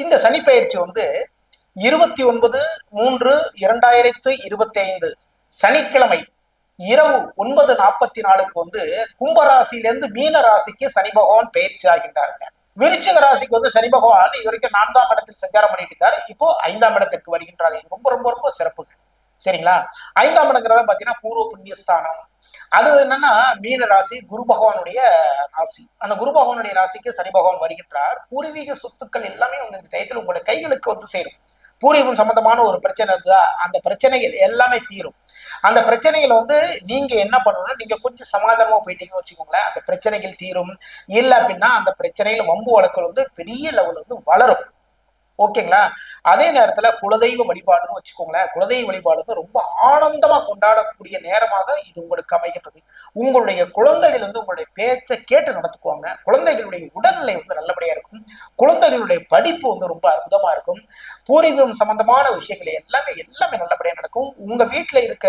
இந்த சனி பயிற்சி வந்து இருபத்தி ஒன்பது மூன்று இரண்டாயிரத்து இருபத்தி ஐந்து சனிக்கிழமை இரவு ஒன்பது நாற்பத்தி நாலுக்கு வந்து கும்பராசியிலிருந்து மீன ராசிக்கு சனி பகவான் பயிற்சி ஆகின்றாருங்க. விருச்சிக ராசிக்கு வந்து சனி பகவான் இது வரைக்கும் நான்காம் இடத்தில் சஞ்சாரம் பண்ணிட்டு இருந்தார் இப்போ ஐந்தாம் இடத்திற்கு வருகின்றார். இது ரொம்ப ரொம்ப ரொம்ப சிறப்புங்க. சரிங்களா? ஐந்தாம் இடங்கிறத பாத்தீங்கன்னா பூர்வ புண்ணியஸ்தானம் அது என்னன்னா மீன ராசி குரு பகவானுடைய ராசி. அந்த குரு பகவானுடைய ராசிக்கு சனி பகவான் வருகின்றார். பூர்வீக சொத்துக்கள் எல்லாமே வந்து இந்த டயத்தில் உங்களுடைய கைகளுக்கு வந்து சேரும். பூர்வீகம் சம்பந்தமான ஒரு பிரச்சனை இருக்குதா? அந்த பிரச்சனைகள் எல்லாமே தீரும். அந்த பிரச்சனைகள் வந்து நீங்க என்ன பண்ணணும்னா நீங்க கொஞ்சம் சமாதானமா போயிட்டீங்கன்னு வச்சுக்கோங்களேன். அந்த பிரச்சனைகள் தீரும். இல்லை அப்படின்னா அந்த பிரச்சனைகள் வம்பு வழக்குகள் வந்து பெரிய லெவல் வந்து வளரும். ஓகேங்களா? அதே நேரத்துல குலதெய்வ வழிபாடுன்னு வச்சுக்கோங்களேன். குலதெய்வ வழிபாடு ரொம்ப ஆனந்தமா கொண்டாடக்கூடிய நேரமாக இது உங்களுக்கு அமைகின்றது. உங்களுடைய குழந்தைகள் வந்து உங்களுடைய பேச்சை கேட்டு நடத்துக்குவாங்க குழந்தைகளுடைய உடல்நிலை வந்து நல்லபடியா இருக்கும். குழந்தைகளுடைய படிப்பு வந்து ரொம்ப அற்புதமா இருக்கும். பூர்வீகம் சம்பந்தமான விஷயங்கள் எல்லாமே எல்லாமே நல்லபடியா நடக்கும். உங்க வீட்டுல இருக்க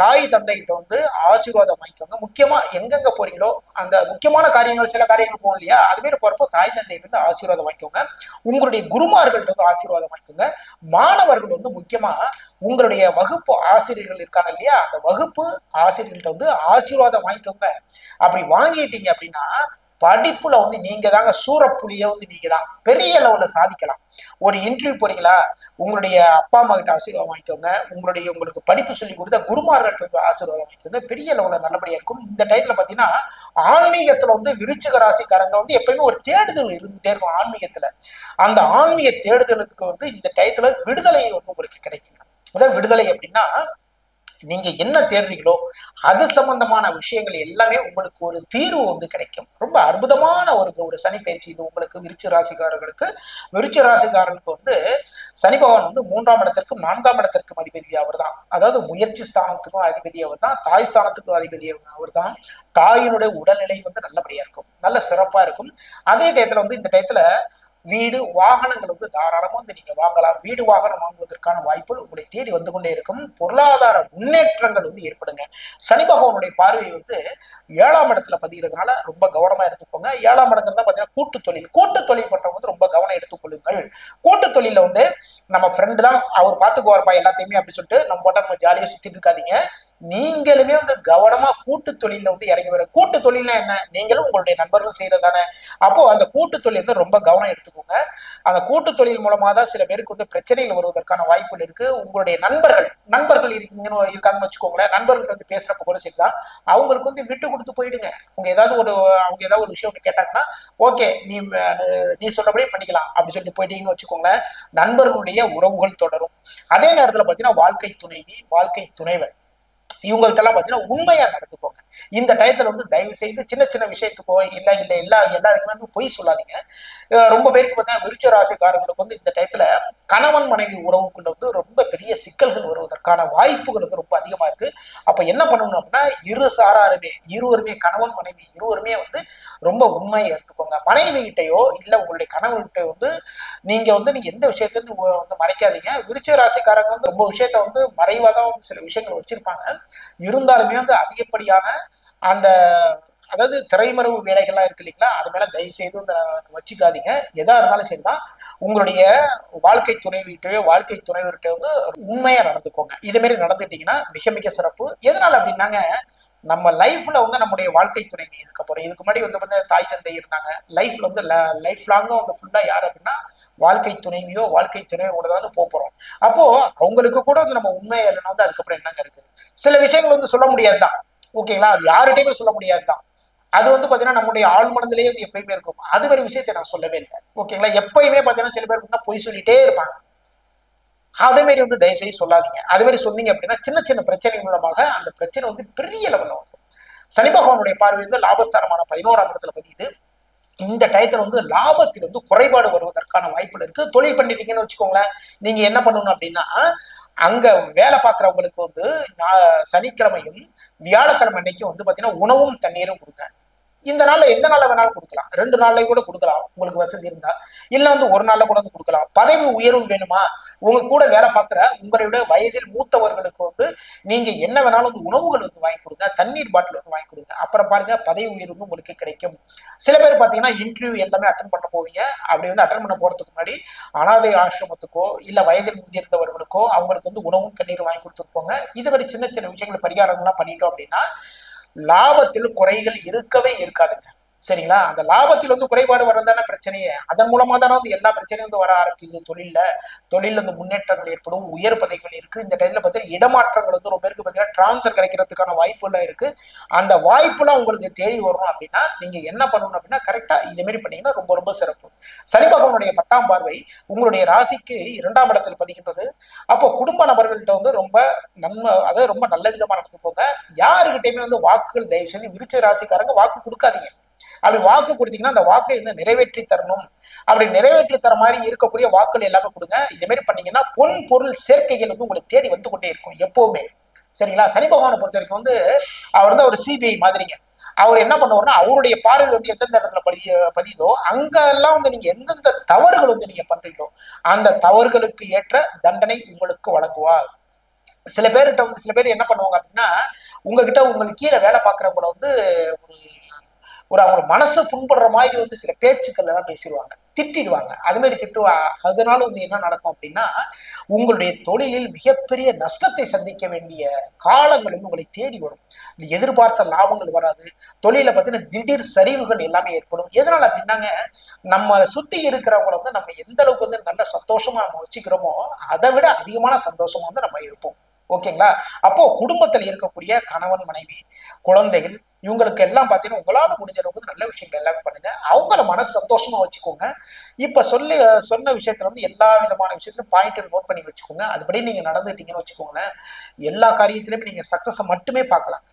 தாய் தந்தைகிட்ட வந்து ஆசீர்வாதம் வாங்கிக்கோங்க. முக்கியமா எங்கெங்க போறீங்களோ அந்த முக்கியமான காரியங்கள் சில காரியங்கள் போகும் இல்லையா? அது மாதிரி போறப்போ தாய் தந்தைகிட்ட வந்து ஆசீர்வாதம் வாங்கிக்கோங்க. உங்களுடைய குருமார்கள்ட்ட வந்து ஆசீர்வாதம் வாங்கிக்கோங்க மாணவர்கள் வந்து முக்கியமா உங்களுடைய வகுப்பு ஆசிரியர்கள் இருக்காங்க இல்லையா? அந்த வகுப்பு ஆசிரியர்கள்ட்ட வந்து ஆசீர்வாதம் வாங்கிக்கோங்க. அப்படி வாங்கிட்டீங்க அப்படின்னா படிப்புல வந்து நீங்க தாங்க சூறப்புலிய வந்து நீங்க தான் பெரிய லெவல்ல சாதிக்கலாம். ஒரு இன்டர்வியூ போறீங்களா? உங்களுடைய அப்பா அம்மா கிட்ட ஆசீர்வாதம் வாங்கிக்கோங்க. உங்களுடைய உங்களுக்கு படிப்பு சொல்லி கொடுத்த குருமார்கிட்ட ஆசீர்வாதம் வாங்கிக்கோங்க. பெரிய லெவல்ல நல்லபடியா இருக்கும். இந்த டயத்துல பாத்தீங்கன்னா ஆன்மீகத்துல வந்து விருச்சிக ராசிக்காரங்க வந்து எப்பயுமே ஒரு தேடுதல் இருந்துட்டே இருக்கும் ஆன்மீகத்துல. அந்த ஆன்மீக தேடுதலுக்கு வந்து இந்த டயத்துல விடுதலை வந்து உங்களுக்கு கிடைக்குங்க. அதாவது விடுதலை அப்படின்னா நீங்க என்ன தேடுறீங்களோ அது சம்பந்தமான விஷயங்கள் எல்லாமே உங்களுக்கு ஒரு தீர்வு வந்து கிடைக்கும். ரொம்ப அற்புதமான ஒரு ஒரு சனி பயிற்சி இது உங்களுக்கு விருச்சி ராசிக்காரர்களுக்கு. விருச்சி ராசிக்காரர்களுக்கு வந்து சனி பகவான் வந்து மூன்றாம் இடத்திற்கும் நான்காம் இடத்திற்கும் அதிபதி அவர் தான் அதாவது முயற்சி ஸ்தானத்துக்கும் அதிபதி அவர் தான் தாய் ஸ்தானத்துக்கும் அதிபதி அவர் தான் தாயினுடைய உடல்நிலை வந்து நல்லபடியா இருக்கும். நல்ல சிறப்பா இருக்கும். அதே டயத்துல வந்து இந்த டயத்துல வீடு வாகனங்கள் வந்து தாராளமாக வந்து நீங்க வாங்கலாம். வீடு வாகனம் வாங்குவதற்கான வாய்ப்புகள் உங்களை தேடி வந்து கொண்டே இருக்கும். பொருளாதார முன்னேற்றங்கள் வந்து ஏற்படுங்க. சனி பகவானுடைய பார்வை வந்து ஏழாம் இடத்துல பதிகிறதுனால ரொம்ப கவனமா எடுத்துக்கோங்க. ஏழாம் இடங்கிறது தான் பார்த்தீங்கன்னா கூட்டு தொழில். கூட்டு தொழில் பண்றவங்க வந்து ரொம்ப கவனம் எடுத்துக்கொள்ளுங்கள் கூட்டு தொழில வந்து நம்ம ஃப்ரெண்டு தான். அவர் பார்த்துக்குவார்ப்பா எல்லாத்தையுமே அப்படி சொல்லிட்டு நம்ம போட்டா நம்ம ஜாலியாக சுத்திட்டு இருக்காதீங்க. நீங்களுமே வந்து கவனமா கூட்டு தொழில வந்து இறங்கி வர கூட்டு தொழில்னா என்ன? நீங்களும் உங்களுடைய நண்பர்கள் செய்யறதானே அப்போ அந்த கூட்டு தொழில் வந்து ரொம்ப கவனம் எடுத்துக்கோங்க. அந்த கூட்டு தொழில் மூலமா தான் சில பேருக்கு வந்து பிரச்சனைகள் வருவதற்கான வாய்ப்புகள் இருக்கு. உங்களுடைய நண்பர்கள் நண்பர்கள் இருக்கீங்கன்னு இருக்காங்கன்னு வச்சுக்கோங்களேன். நண்பர்கள் வந்து பேசுறப்ப கூட சரிதான். அவங்களுக்கு வந்து விட்டு கொடுத்து போயிடுங்க. உங்க ஏதாவது ஒரு அவங்க ஏதாவது ஒரு விஷயம் ஒன்று கேட்டாங்கன்னா ஓகே நீ நீ சொல்றபடியே பண்ணிக்கலாம். அப்படின்னு சொல்லிட்டு போயிட்டீங்கன்னு வச்சுக்கோங்களேன். நண்பர்களுடைய உறவுகள் தொடரும். அதே நேரத்துல பாத்தீங்கன்னா வாழ்க்கை துணைவி வாழ்க்கை துணைவர் இவங்க பார்த்தீங்கன்னா உண்மையாக உண்மையா நடந்துக்கோங்க இந்த டயத்துல வந்து தயவு செய்து சின்ன சின்ன விஷயத்துக்கு போய் இல்ல இல்ல எல்லா எல்லாருக்குமே வந்து பொய் சொல்லாதீங்க. ரொம்ப பேருக்கு பார்த்தீங்கன்னா விருச்ச ராசிக்காரங்களுக்கு வந்து இந்த டயத்துல கணவன் மனைவி உறவுக்குள்ள வந்து ரொம்ப பெரிய சிக்கல்கள் வருவதற்கான வாய்ப்புகள் வந்து ரொம்ப அதிகமா இருக்கு. அப்ப என்ன பண்ணணும் அப்படின்னா இரு சாராருமே இருவருமே கணவன் மனைவி இருவருமே வந்து ரொம்ப உண்மையை எடுத்துக்கோங்க மனைவி கிட்டையோ இல்ல உங்களுடைய கணவன்கிட்ட வந்து நீங்க வந்து நீங்க எந்த விஷயத்தையும் வந்து மறைக்காதீங்க. விருச்ச ராசிக்காரங்க வந்து ரொம்ப விஷயத்த வந்து மறைவாக தான் வந்து சில விஷயங்கள் வச்சிருப்பாங்க. இருந்தாலுமே வந்து அதிகப்படியான அந்த அதாவது திரைமறைவு வேலைகள்லாம் இருக்கு இல்லைங்களா? அது மேல தயவு செய்து வச்சுக்காதீங்க. எதா இருந்தாலும் சரிதான். உங்களுடைய வாழ்க்கை துணைவிட்டையோ வாழ்க்கை துணைவர்கிட்ட வந்து உண்மையா நடந்துக்கோங்க. இதே மாதிரி நடந்துட்டீங்கன்னா மிக மிக சிறப்பு. எதனால அப்படின்னாங்க? நம்ம லைஃப்ல வந்து நம்முடைய வாழ்க்கை துணை இதுக்கப்புறம் இதுக்கு முன்னாடி வந்து வந்து தாய் தந்தை இருந்தாங்க. லைஃப்ல வந்து லைஃப் லாங்கும் வந்து ஃபுல்லா யார் அப்படின்னா வாழ்க்கை துணைவியோ வாழ்க்கை துணைவியோட தான் போக போறோம். அப்போ அவங்களுக்கு கூட வந்து நம்ம உண்மையை இல்லைன்னா வந்து அதுக்கப்புறம் என்னங்க இருக்கு? சில விஷயங்கள் வந்து சொல்ல முடியாதுதான். ஓகேங்களா அது யார்கிட்டயுமே சொல்ல முடியாதுதான். அது வந்து பாத்தீங்கன்னா நம்முடைய ஆழ் மனதிலேயே வந்து எப்பயுமே இருக்கும். அது மாதிரி விஷயத்தை நான் சொல்லவே இல்லை. ஓகேங்களா எப்பயுமே பாத்தீங்கன்னா சில பேர் பொய் சொல்லிட்டே இருப்பாங்க. அதே மாதிரி வந்து தயவுசெய்து சொல்லாதீங்க. அதே மாதிரி சொன்னீங்க அப்படின்னா சின்ன சின்ன பிரச்சனை மூலமாக அந்த பிரச்சனை வந்து பெரிய லெவலில் வரும் சனி பகவானுடைய பார்வை வந்து லாபஸ்தானமான பதினோராம் இடத்துல பதியுது. இந்த டயத்தில் வந்து லாபத்தில் வந்து குறைபாடு வருவதற்கான வாய்ப்புகள் இருக்கு. தொழில் பண்ணிட்டீங்கன்னு வச்சுக்கோங்களேன். நீங்க என்ன பண்ணணும் அப்படின்னா அங்க வேலை பார்க்குறவங்களுக்கு வந்து சனிக்கிழமையும் வியாழக்கிழமை அன்னைக்கும் வந்து பாத்தீங்கன்னா உணவும் தண்ணீரும் கொடுங்க. இந்த நாள்ல எந்த நாள்ல வேணாலும் கொடுக்கலாம். ரெண்டு நாள்ல கூட கொடுக்கலாம். உங்களுக்கு வசதி இருந்தா. இல்ல வந்து ஒரு நாள்ல கூட வந்து கொடுக்கலாம். பதவி உயர்வு வேணுமா? உங்க கூட வேலை பார்க்குற உங்களுடைய வயதில் மூத்தவர்களுக்கு வந்து நீங்க என்ன வேணாலும் வந்து உணவுகள் வந்து வாங்கி கொடுங்க. தண்ணீர் பாட்டில் வந்து வாங்கி கொடுங்க. அப்புறம் பாருங்க பதவி உயர்வு உங்களுக்கு கிடைக்கும். சில பேர் பாத்தீங்கன்னா இன்டர்வியூ எல்லாமே அட்டன் பண்ண போவீங்க. அப்படி வந்து அட்டன் பண்ண போறதுக்கு முன்னாடி அனாதை ஆசிரமத்துக்கோ இல்ல வயதில் முதிர்ந்தவர்களுக்கோ அவங்களுக்கு வந்து உணவும் தண்ணீர் வாங்கி கொடுத்துட்டு போங்க. இதுவரை சின்ன சின்ன விஷயங்கள் பரிகாரங்கள்லாம் பண்ணிட்டோம் அப்படின்னா லாபத்தில் குறைகள் இருக்கவே இருக்காதுங்க. சரிங்களா? அந்த லாபத்தில் வந்து குறைபாடு வரதான பிரச்சனையே. அதன் மூலமா தானே வந்து எல்லா பிரச்சனையும் வந்து வர ஆரம்பிக்குது. தொழில்ல தொழில் வந்து முன்னேற்றங்கள் ஏற்படும் உயர் பதவிகள் இருக்கு. இந்த டைம்ல பார்த்தீங்கன்னா இடமாற்றங்கள் வந்து ரொம்ப பேருக்கு பார்த்தீங்கன்னா டிரான்ஸ்ஃபர் கிடைக்கிறதுக்கான வாய்ப்புலாம் இருக்கு. அந்த வாய்ப்புலாம் உங்களுக்கு தேடி வரும் அப்படின்னா நீங்க என்ன பண்ணணும் அப்படின்னா கரெக்டா இதே மாதிரி பண்ணீங்கன்னா ரொம்ப ரொம்ப சிறப்பு. சனி பகவானுடைய பத்தாம் பார்வை உங்களுடைய ராசிக்கு இரண்டாம் இடத்தில் பதிகின்றது. அப்போ குடும்ப நபர்கள்ட்ட வந்து ரொம்ப நன்மை அதாவது ரொம்ப நல்ல விதமா நடந்துக்கோங்க. யாருக்கிட்டையுமே வந்து வாக்குகள் தயவு செஞ்சு விருச்ச ராசிக்காரங்க வாக்கு கொடுக்காதீங்க. அப்படி வாக்கு கொடுத்தீங்கன்னா அந்த வாக்கை வந்து நிறைவேற்றி தரணும். அப்படி நிறைவேற்றி தர மாதிரி இருக்கக்கூடிய வாக்குகள் எல்லாமே கொடுங்க. இதே மாதிரி பண்ணீங்கன்னா பொன் பொருள் சேர்க்கைகள் வந்து உங்களுக்கு தேடி வந்து கொண்டே இருக்கும் எப்பவுமே. சரிங்களா? சனி பகவானை பொறுத்த வரைக்கும் வந்து அவர் வந்து ஒரு சிபிஐ மாதிரிங்க. அவர் என்ன பண்ணுவார்னா அவருடைய பார்வை வந்து எந்தெந்த இடத்துல பதிய பதியுதோ அங்கெல்லாம் வந்து நீங்க எந்தெந்த தவறுகள் வந்து நீங்க பண்றீங்களோ அந்த தவறுகளுக்கு ஏற்ற தண்டனை உங்களுக்கு வழங்குவார். சில பேர்கிட்ட வந்து சில பேர் என்ன பண்ணுவாங்க அப்படின்னா உங்ககிட்ட உங்களுக்கு கீழே வேலை பார்க்குறவங்கள வந்து ஒரு ஒரு அவங்க மனசை புண்படுற மாதிரி வந்து சில பேச்சுக்கள் எல்லாம் பேசிடுவாங்க. திட்டிடுவாங்க. அது மாதிரி திட்டுவா அதனால வந்து என்ன நடக்கும் அப்படின்னா உங்களுடைய தொழிலில் மிகப்பெரிய நஷ்டத்தை சந்திக்க வேண்டிய காலங்கள் வந்து உங்களை தேடி வரும். இந்த எதிர்பார்த்த லாபங்கள் வராது. தொழிலை பார்த்தீங்கன்னா திடீர் சரிவுகள் எல்லாமே ஏற்படும். எதனால அப்படின்னாங்க நம்ம சுத்தி இருக்கிறவங்கள வந்து நம்ம எந்த அளவுக்கு வந்து நல்ல சந்தோஷமா நம்ம வச்சுக்கிறோமோ அதை விட அதிகமான சந்தோஷமா வந்து நம்ம இருப்போம். ஓகேங்களா? அப்போ குடும்பத்தில் இருக்கக்கூடிய கணவன் மனைவி குழந்தைகள் இவங்களுக்கு எல்லாம் பார்த்தீங்கன்னா உங்களால் முடிஞ்ச அளவுக்கு நல்ல விஷயங்கள் எல்லாமே பண்ணுங்க. அவங்கள மனசு சந்தோஷமா வச்சுக்கோங்க. இப்ப சொல்லி சொன்ன விஷயத்துல வந்து எல்லா விதமான விஷயத்திலும் பாயிண்ட் நோட் பண்ணி வச்சுக்கோங்க. அதுபடி நீங்க நடந்துட்டீங்கன்னு வச்சுக்கோங்களேன் எல்லா காரியத்திலுமே நீங்க சக்சஸை மட்டுமே பார்க்கலாம்.